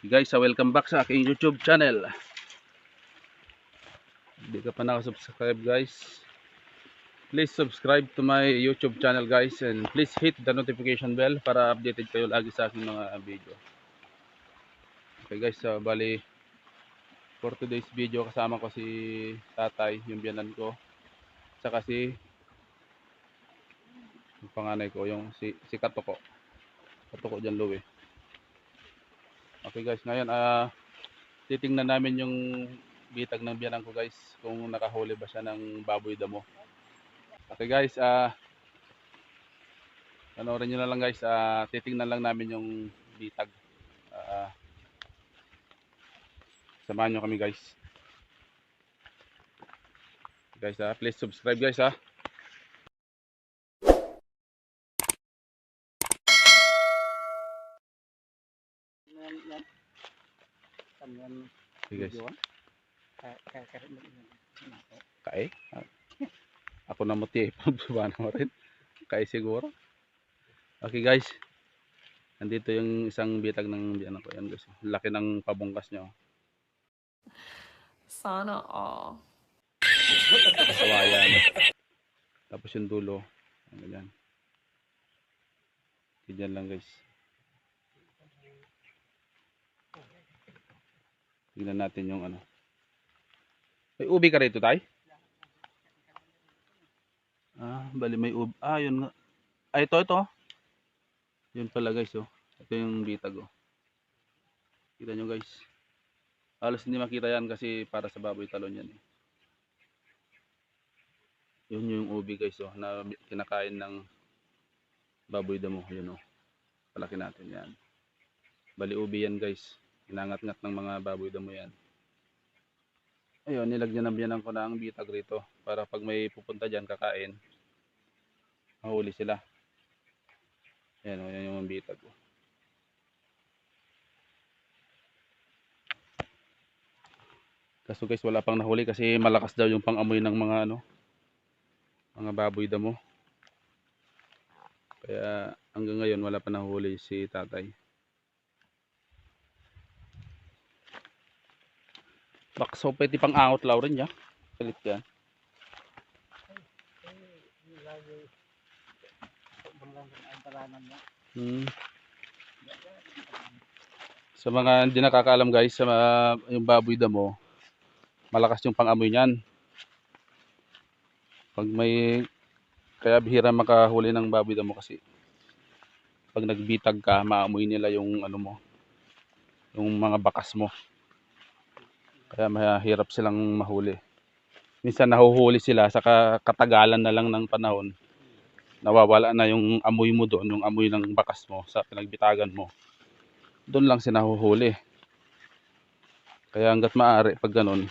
Guys, welcome back sa aking YouTube channel. Hindi ka pa nakasubscribe guys. Please subscribe to my YouTube channel guys and please hit the notification bell para updated kayo lagi sa aking mga video. Okay guys, so bali for today's video kasama ko si tatay, yung biyanan ko. Saka si yung panganay ko, yung si, si Katoko. Katoko dyan, Louie. Okay guys, ngayon ah titingnan namin yung bitag ng biyanan ko guys kung nakahuli ba siya ng baboy damo. Okay guys, ah panoorin nyo na lang guys, ah titingnan lang namin yung bitag. Ah samahan nyo kami guys. Guys, ah please subscribe guys ah. Yan, yan. Tangan Okay guys. video. Kaya kaya kaya mo yun. Nako. Kae? Ah, Ako na muti, pababa mo rin. Kae siguro. Okay guys. Nandito yung isang bitag ng biyanan ko. Yan guys. Laki ng pabungkas niya. oh. Sana all. Tapos yung dulo. Ganyan. Ganyan lang guys. Tignan natin yung ano. May ubi ka rito tay? Ah, bali may ubi. Ah, yun nga. Ah, ito, ito. Yun pala guys, oh. Ito yung bitag, oh. Kita nyo guys. Halos hindi makita yan kasi para sa baboy talon yan, eh. Yun yung ubi guys, oh, na kinakain ng baboy damo. Yun, oh. Palaki natin yan. Bali ubi yan guys. Inangat-ngat ng mga baboy damo yan. Ayun, nilagyan na biyanan ko ng bitag rito para pag may pupunta dyan kakain, mahuli sila. Ayan, oh, yan yung mga bitag. Oh. Kaso guys, wala pang nahuli kasi malakas daw yung pang-amoy ng mga ano, mga baboy damo. Kaya hanggang ngayon wala pa nahuli si tatay. Bakso pwede pang angot law rin ya. Kalit yan. Niya. Hmm. Sa mga hindi nakakaalam guys, sa mga, yung baboy damo, malakas yung pang-amoy niyan. Pag may kaya bihira makahuli ng baboy damo kasi pag nagbitag ka, maamoy nila yung ano mo, yung mga bakas mo. Kaya mahirap silang mahuli. Minsan nahuhuli sila sa ka- katagalan na lang ng panahon. Nawawala na yung amoy mo doon, yung amoy ng bakas mo sa pinagbitagan mo. Doon lang sila nahuhuli. Kaya hanggat maaari pag ganun,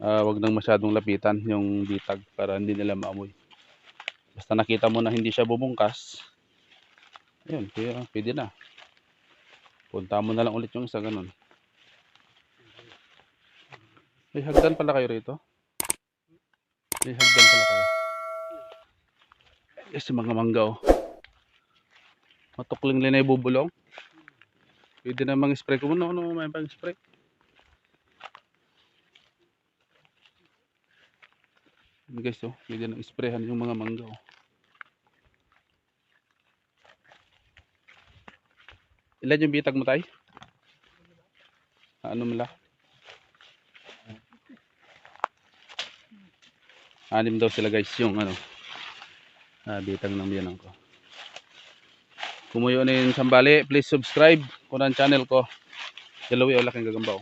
ah, wag nang masyadong lapitan yung bitag para hindi nila maamoy. Basta nakita mo na hindi siya bumungkas, ayun, kaya pwede na. Punta mo na lang ulit yung isa ganun. May hagdan pala kayo rito? May hagdan pala kayo. Yes, mga mangga oh. Matukling linay bubulong. Pwede na mang spray ko muna. Ano may pang spray? Yan guys oh. Pwede na sprayhan yung mga mangga oh. Ilan yung bitag mo tay? Ano mo Anim daw sila guys yung ano. Ah, bitag ng biyanan ko. Kumuyo na yung sambali, please subscribe ko ng channel ko. Dalawi o laking gagambaw.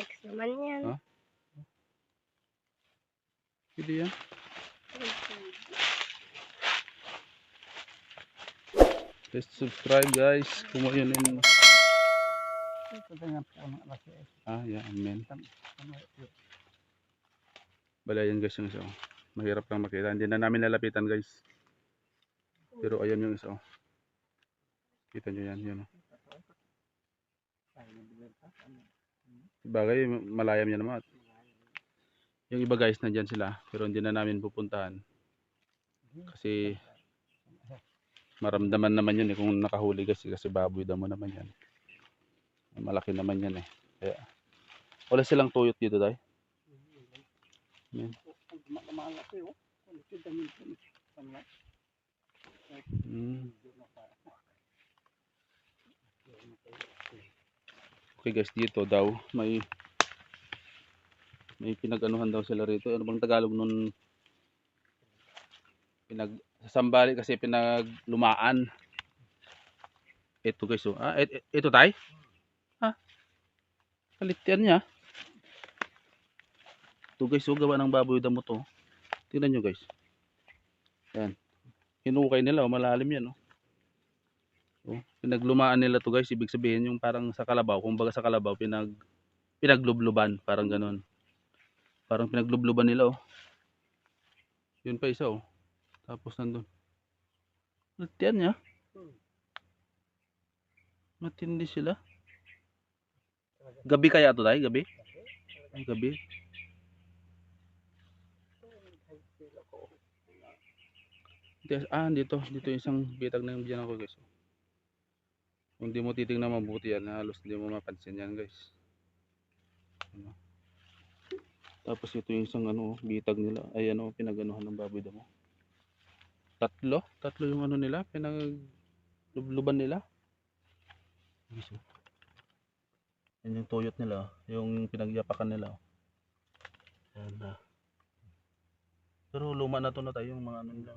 Next naman yan. Ha? Pwede yan. Please subscribe guys. Kumuyo na yung... Laki. Ah, yeah, amen. Bala yan guys yung isa. oh. Mahirap lang makita. Hindi na namin nalapitan guys. Pero ayun yung isa. oh. Kita nyo yan. Yun, oh. Bagay, malayam yan naman. Yung iba guys, nandyan sila. Pero hindi na namin pupuntahan. Kasi maramdaman naman yun eh kung nakahuli kasi kasi baboy damo naman yan. Malaki naman yan eh. Kaya, wala silang tuyot dito tayo. Okay guys, dito daw may may pinag-anuhan daw sila rito. Ano bang Tagalog nun? Pinag sa Sambali kasi pinaglumaan. Ito guys, oh. Ah, et- ito tay? Ha? Kalitian niya. Ito guys, oh, gawa ng baboy damo to. Tingnan nyo guys. Yan. Hinukay nila, oh, malalim yan, oh. Oh, pinaglumaan nila to guys, ibig sabihin yung parang sa kalabaw, kumbaga sa kalabaw pinag pinaglubluban, parang ganun. Parang pinaglubluban nila oh. Yun pa isa oh. Tapos nandun. Latian niya. Matindi sila. Gabi kaya to tayo, gabi? Ay, gabi. Ah, dito. Dito yung isang bitag na yung biyan ako guys. Kung di mo titingnan mabuti yan, halos hindi mo mapansin yan guys. Ano. Tapos ito yung isang ano, bitag nila. Ay ano, pinaganuhan ng baboy damo. Tatlo? Tatlo yung ano nila, pinaglubluban nila. Guys, oh. Yan yung tuyot nila, oh. yung pinagyapakan nila. oh. Yan na. Pero luma na to na tayo yung mga ano nila.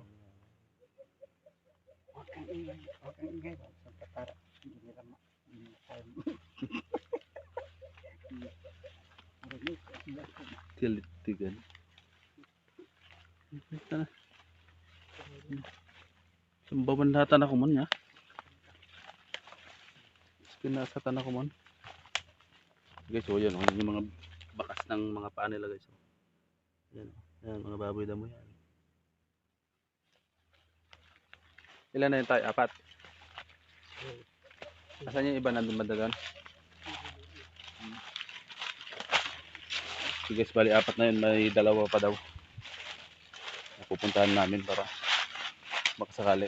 Huwag kang ingay. Huwag kang ingay. Sa patara. Hindi nila ma... Hindi nila tayo. Kalitigan. Ito na. Sumbawan lahat ako man ya. Pinasatan ako man. Guys, oh yan, oh, yung mga bakas ng mga paa nila guys. Oh. Yan, yan, mga baboy damo yan. Ilan na yun tayo? Apat. Asan yung iba nandun banda doon? Sige, guys, bali apat na yun. May dalawa pa daw. Na Pupuntahan namin para makasakali.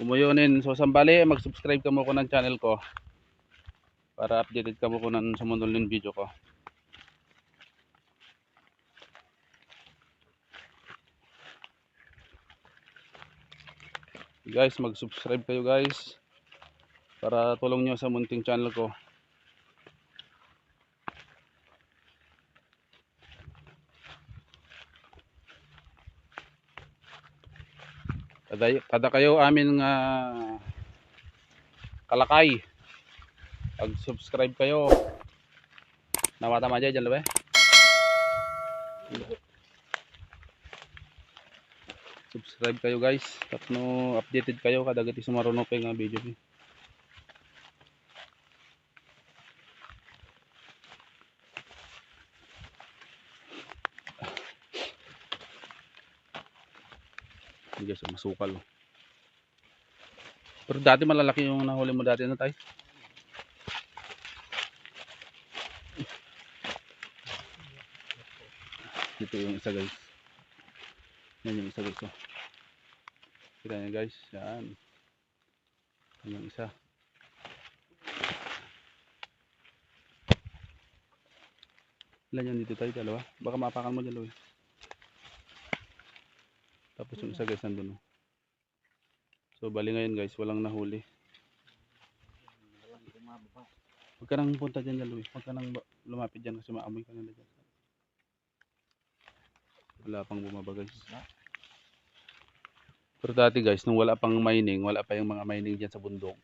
Kumuyonin. So, sambali, mag-subscribe ka mo ko ng channel ko para updated ka mo ko ng sumunod ng video ko. Guys, mag-subscribe kayo guys para tulong nyo sa munting channel ko. Kada, kada kayo amin nga kalakay. Pag subscribe kayo. Nawata maja dyan ba? Subscribe kayo guys. Tapno updated kayo kada gati sumaruno pa nga video ni. Hindi guys, masukal. oh. Pero dati malalaki yung nahuli mo dati na tayo. Dito yung isa guys. Yan yung isa guys. Oh. Kita niyo guys. Yan. Yan yung isa. Ilan yan dito tayo? Dalawa? Baka mapakan mo dalawa. Tapos yung isa guys nandun. oh. So bali ngayon guys, walang nahuli. Huwag ka nang punta dyan Louie. Huwag ka nang lumapit dyan kasi maamoy ka nila dyan. Wala pang bumaba guys. Pero dati guys, nung wala pang mining, wala pa yung mga mining dyan sa bundok.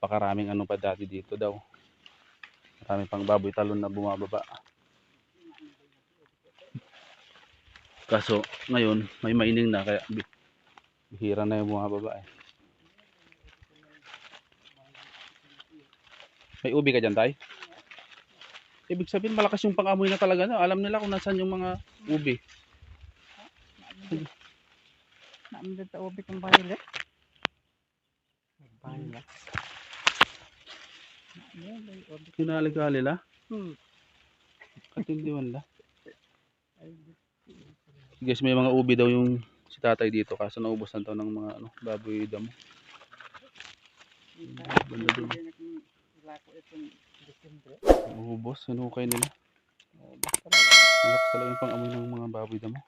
Pakaraming ano pa dati dito daw. Marami pang baboy talon na bumababa. Kaso ngayon, may mining na kaya bi- bihira na yung bumababa eh. May ubi ka dyan, tay? Ibig sabihin, malakas yung pang-amoy na talaga. No? Alam nila kung nasaan yung mga ubi. Naamdad sa ubik ang may ubik. Kinaligali la. Hmm. Katindiwan la. Guys, may mga ubi daw yung si tatay dito kaso naubos na to ng mga ano, baboy damo. Banda doon. Ubos, nila. Oh, basta lang. Malakas talaga yung pang-amoy ng mga baboy damo.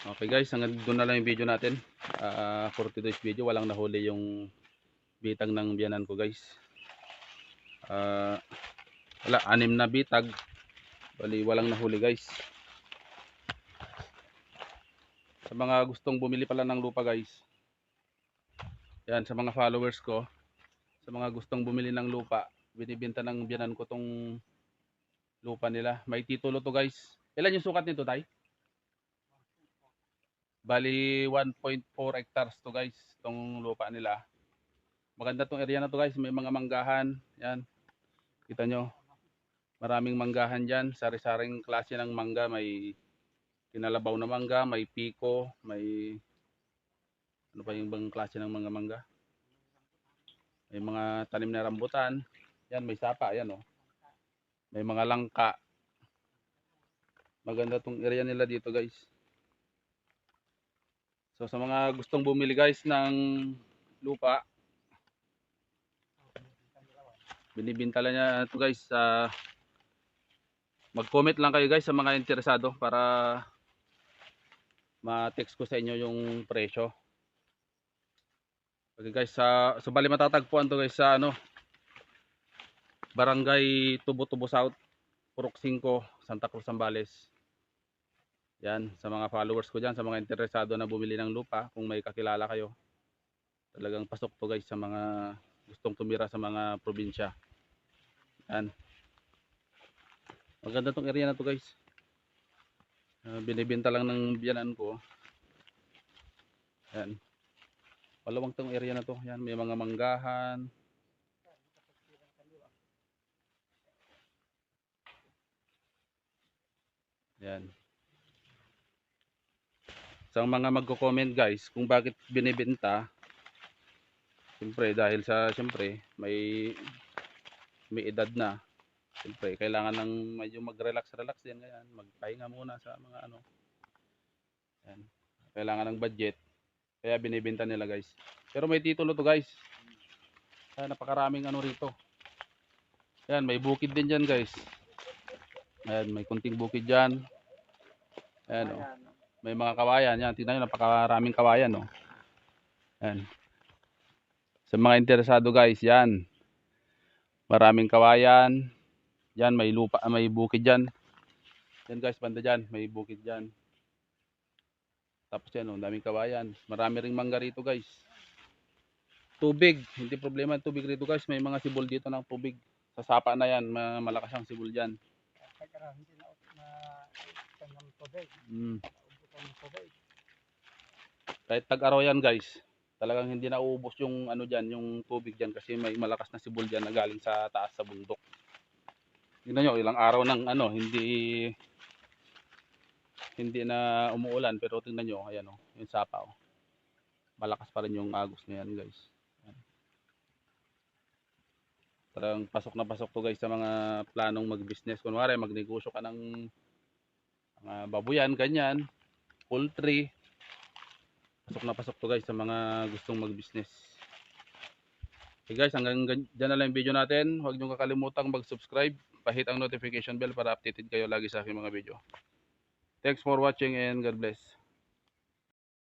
Okay guys, hanggang doon na lang yung video natin. Ah, for today's video, walang nahuli yung bitag ng biyanan ko guys. Ah, wala, anim na bitag. Bali, walang nahuli guys. Sa mga gustong bumili pala ng lupa guys. Yan, sa mga followers ko. Sa mga gustong bumili ng lupa. Binibenta ng biyanan ko tong lupa nila. May titulo to guys. Ilan yung sukat nito tay? Bali 1.4 hectares to guys. Tong lupa nila. Maganda tong area na to guys. May mga manggahan. Yan. Kita nyo. Maraming manggahan dyan. Sari-saring klase ng mangga. May kinalabaw na mangga. May piko. May ano pa yung bang klase ng mga mangga. May mga tanim na rambutan. Yan, may sapa. Yan oh. May mga langka. Maganda tong area nila dito guys. So sa mga gustong bumili guys ng lupa, binibintala niya ito guys sa mag-comment lang kayo guys sa mga interesado para ma-text ko sa inyo yung presyo. Okay guys, sa so bali matatagpuan to guys sa ano Barangay Tubo-Tubo South, Purok 5, Santa Cruz, Zambales. Yan, sa mga followers ko dyan, sa mga interesado na bumili ng lupa, kung may kakilala kayo. Talagang pasok to guys sa mga gustong tumira sa mga probinsya. Yan. Maganda tong area na to guys. Ah, binibenta lang ng biyanan ko. Yan. Palawang tong area na to. Yan, may mga manggahan. Yan. Sa mga magko-comment guys, kung bakit binibenta, siyempre dahil sa siyempre may may edad na. Siyempre kailangan ng medyo mag-relax relax din ganyan, magpahinga muna sa mga ano. Yan. Kailangan ng budget. Kaya binibenta nila guys. Pero may titulo to guys. Kaya napakaraming ano rito. Yan, may bukid din dyan guys. Ayan, may kunting bukid dyan. Ayan, oh. Ayan. May mga kawayan. Yan, tingnan nyo, napakaraming kawayan, no. Yan. Sa mga interesado, guys, yan. Maraming kawayan. Yan, may lupa, ah, may bukid dyan. Yan, guys, banda dyan. May bukid dyan. Tapos yan, oh, daming kawayan. Marami ring mangga rito, guys. Tubig. Hindi problema tubig rito, guys. May mga sibol dito ng tubig. Sa sapa na yan, ma- malakas ang sibol dyan. Pagka hindi na na ng tubig, Mm. ubutan ng tubig. kahit tag-araw yan guys talagang hindi na uubos yung ano diyan yung tubig diyan kasi may malakas na sibol diyan na galing sa taas sa bundok tingnan nyo ilang araw nang ano hindi hindi na umuulan pero tingnan nyo ayan oh yung sapa oh malakas pa rin yung agos na yan guys Talagang pasok na pasok to guys sa mga planong mag-business kunwari magnegosyo ka ng mga babuyan ganyan poultry pasok na pasok to guys sa mga gustong mag-business. Okay guys, hanggang gan- dyan na lang yung video natin. Huwag nyo kakalimutang mag-subscribe. Pahit ang notification bell para updated kayo lagi sa aking mga video. Thanks for watching and God bless.